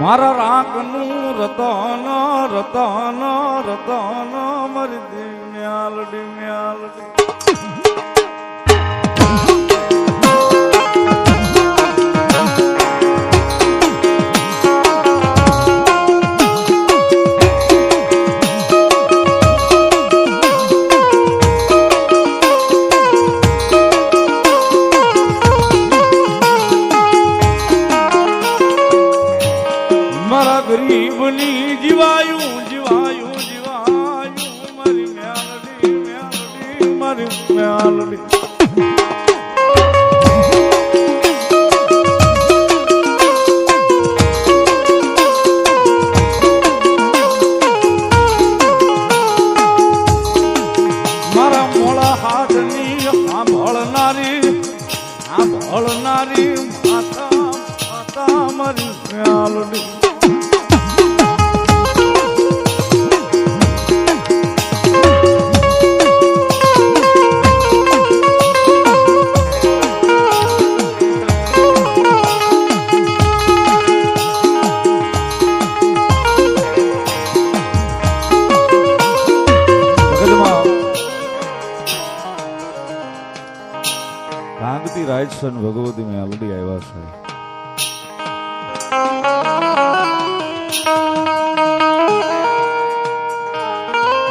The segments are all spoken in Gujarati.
મારા રાગનું રતન રતન રતન મારી દિમ્યાલડી મ્યાલડી. રાજસન ભગવતી મેં આલડી આવ્યા છે.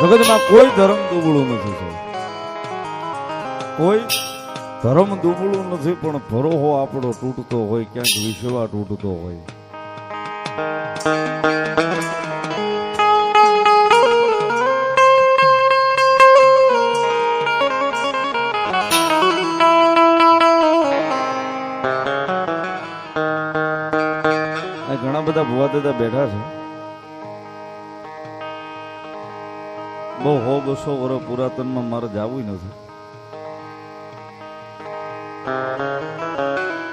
જગતમાં કોઈ ધર્મ દુબળું નથી કોઈ ધર્મ દુબળું નથી, પણ ભરોહો આપણો તૂટતો હોય, ક્યાંક વિશ્વા તૂટતો હોય. દાદા બેઠા છે. બહુ હો બસો વર્ષ પુરાતનમાં મારે જવું નથી.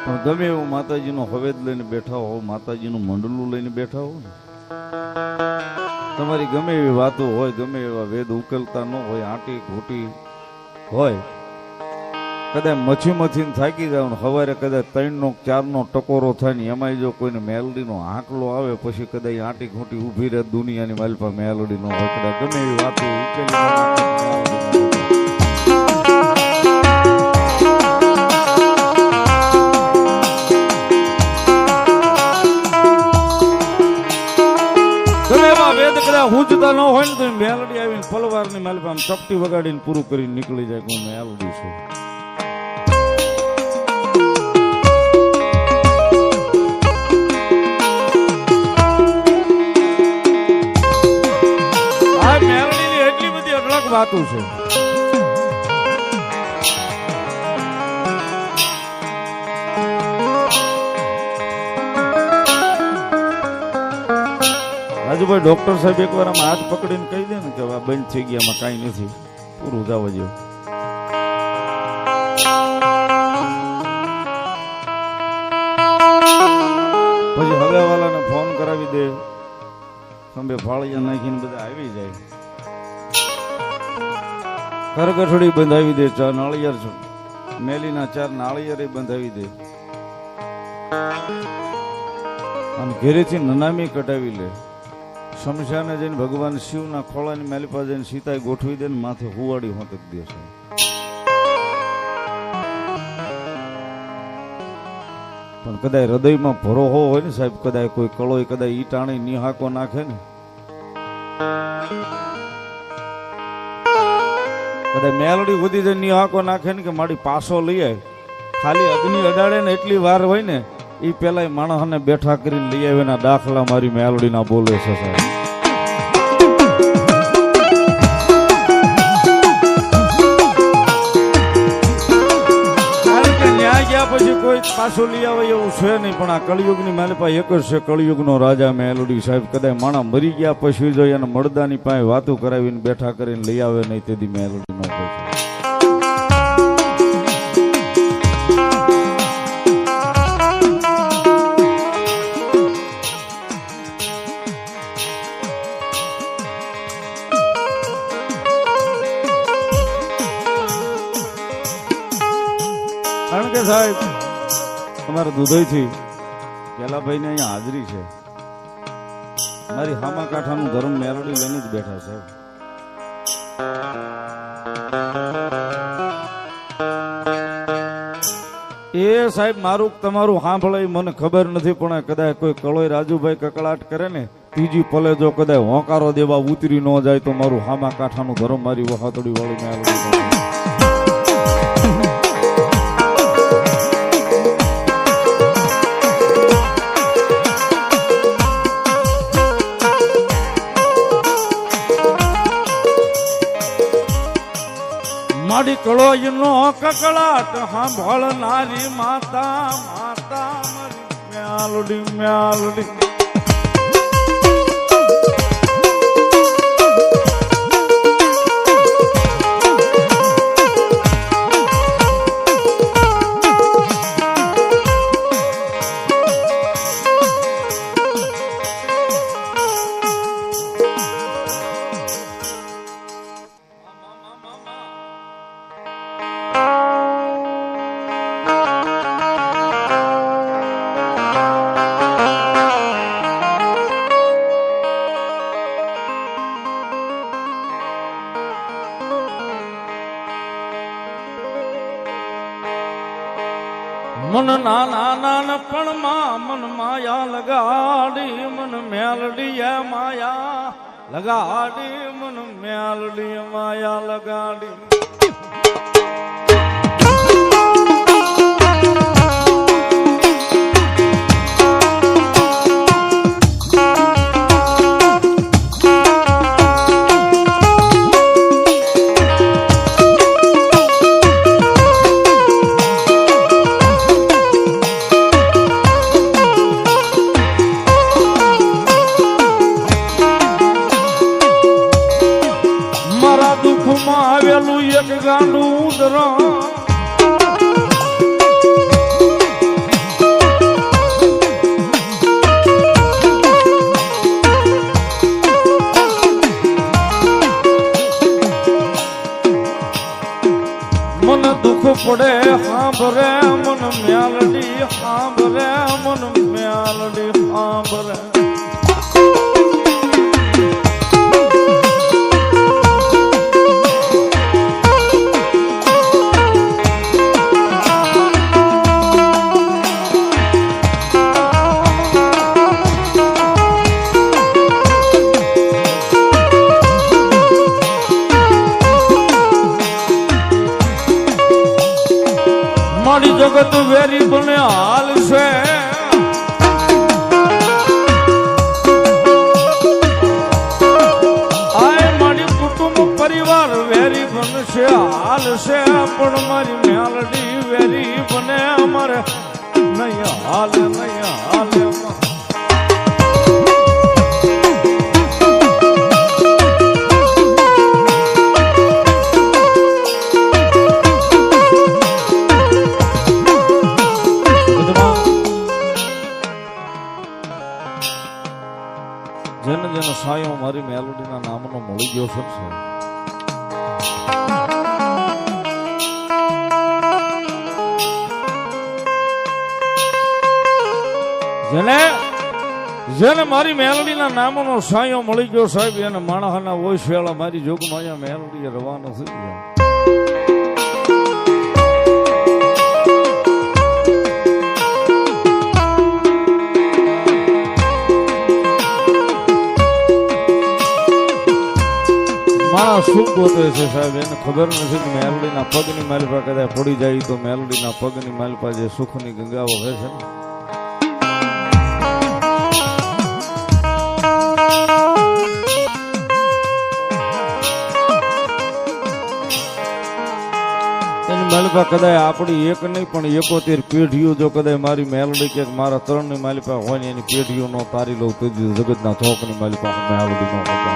પણ ગમે એવું માતાજીનો હવેદ લઈને બેઠા હો, માતાજીનું મંડલું લઈને બેઠા હો ને. તમારી ગમે એવી વાતો હોય, ગમે એવા વેદ ઉકેલતા ન હોય, આંટી ઘૂંટી હોય કદાચ મછી મથીને થાકી જાવ સવારે કદાચ ત્રણનો ચારનો ટકોરો થાય ને એમાંય જો કોઈને મેલડીનો આંકલો આવે, પછી કદાચ આંટી ઘૂંટી ઊભી રહે દુનિયાની માલપા મેલડી નો હોય કદાચ ગમે એવી વાતો ઉકેલી કદાચ ન હોય ને તો મેલડી આવીને પલવારની માલપા આમ ચપટી વગાડીને પૂરું કરીને નીકળી જાય કે હું મેલડી છું. અઢળક વાતો છે. રાજુભાઈ ડોક્ટર સાહેબ એકવાર આમ હાથ પકડીને કહી દે ને કે આ બંધ થઈ ગયા, આમાં કાંઈ નથી. પૂરું જવા જેવું પછી હવે વાળાને ફોન કરાવી દે. ખંભે ફાળિયા નાખીને બધા આવી જાય. કરગઠડી બંધાવી દે ચાર નાળિયેર મેલીના ચાર નાળિયેર બંધાવી દે. અને ઘેરેથી નનામી કટાવી લે. શમશાને જઈને ભગવાન શિવના ખોળાની મેલપા જઈને સીતાએ ગોઠવી દે ને માથે હુવાડી હોતક દે પણ કદાચ હૃદયમાં હોવો હોય ને સાહેબ કદાચ કોઈ કળોય કદાચ ઈ ટાણી નિહાકો નાખે ને. કદાચ મેલડી સુધી જઈને નિહાકો નાખે ને કે મારી પાસો લઈ આવે ખાલી અગ્નિ અડાડે ને એટલી વાર હોય ને એ પેલા માણસને બેઠા કરીને લઈ આવે ના દાખલા મારી મેલડીના બોલે છે સાહેબ. પછી લઈ આવે એવું છે નહીં, પણ આ કળિયુગની મારી પાસે એક જ છે, કળિયુગનો રાજા મેલડી સાહેબ. કદાચ માણા મરી ગયા પછી જોઈએ અને મળદાની પાસે વાતો કરાવીને બેઠા કરીને લઈ આવે નહીં, તેથી મેલડી દુધઈથી. કેલાભાઈ ભાઈને અહીંયા હાજરી છે. મારી હામા કાંઠાનું ગરમ મેલડી લઈને જ બેઠા છે. એ સાહેબ, મારું તમારું સાંભળે મને ખબર નથી, પણ કદાચ કોઈ કળોય રાજુભાઈ કકળાટ કરે ને, ત્રીજી પલે જો કદાચ હોંકારો દેવા ઉતરી ન જાય તો મારું હામા કાંઠાનું ગરમ મારી વહાતડી વાળી મેલડી કકળાટ સાંભળનારી માતા માતા મારી મ્યાલડી મ્યાલડી. માયા લગાડી મન મેલડી માયા. લગાડી મન મેલડી માયા લગાડી. করে જગત વેરી બને હાલ છે. મારી કુટુંબ પરિવાર વેરી બનશે હાલ છે, પણ મારી મેલડી વેરી બને અમારે નહીં હાલે નહીં હાલે જેને જેને મારી મેલડીના નામનો સાયો મળી ગયો સાહેબ, એને માણસના વોઇસ વેળા મારી જોગમાં અહીંયા મેલડી રવાનો થઈ ગયા. શું ગોતે છે સાહેબ? એને ખબર નથી કે મેલડીના પગની માલપા કદાચ પડી જાય તો મેલડીના પગની માલપા જે સુખની ગંગાઓ વહે છે ને. એની માલિપા કદાચ આપણી એક નહીં, પણ એકોતેર પેઢીઓ જો કદાચ મારી મેલડી કે મારા ત્રણની માલિપા હોય ને એની પેઢીઓ નો તારી લઉં, તો જગતના થોકની માલિપા નો હોતો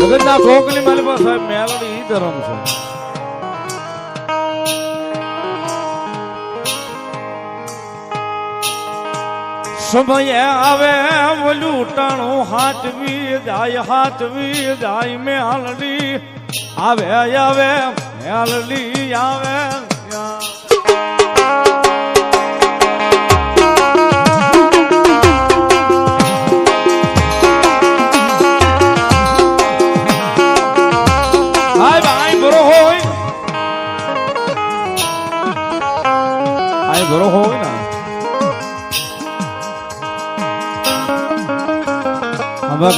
જગતના થોકની મારી પાસે મેલડી ધર્મ છે સમય આવે ઓલું ટાણું હાચવી જાય હાચવી જાય મેલડી આવે આવે મેલડી આવે.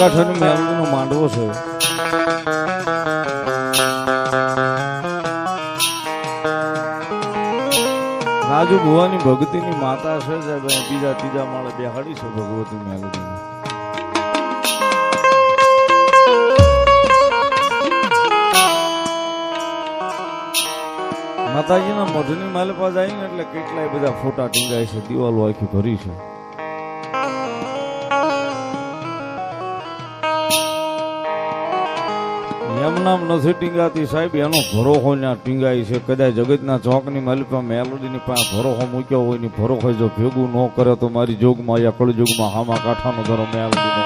આંબા કાંઠાની માંડવો છે. રાજુ ભુવાની ભક્તિની માતા છે સાહેબ બીજા ત્રીજા માળે બેહાડી છે ભગવતી મેલડી માતાજીના મઢની માલ પાસે આવીને એટલે કેટલાય બધા ફોટા ટીંગાય છે, દિવાલો આખી ભરી છે. એમ નામ નથી ટીંગાતી સાહેબ, એનો ભરોહો ત્યાં ટીંગાય છે. કદાચ જગતના ચોકની માલિકા મેલોડીની પાસે ભરોહો મૂક્યો હોય ને ભરોહો જો ભેગું ન કરે તો મારી જોગમાં યા કળજોગમાં હામા કાંઠાનો ધરો મેલોડીનો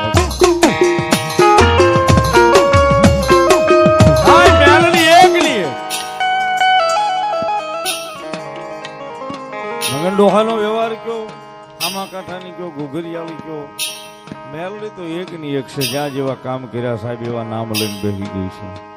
ડોહાનો વ્યવહાર કયો? આમા કાંઠાની કયો? આવી કયો? મેલડી તો એક ની એક છે, જ્યાં જેવા કામ કર્યા સાહેબ, એવા નામ લઈને બેસી ગઈ છે.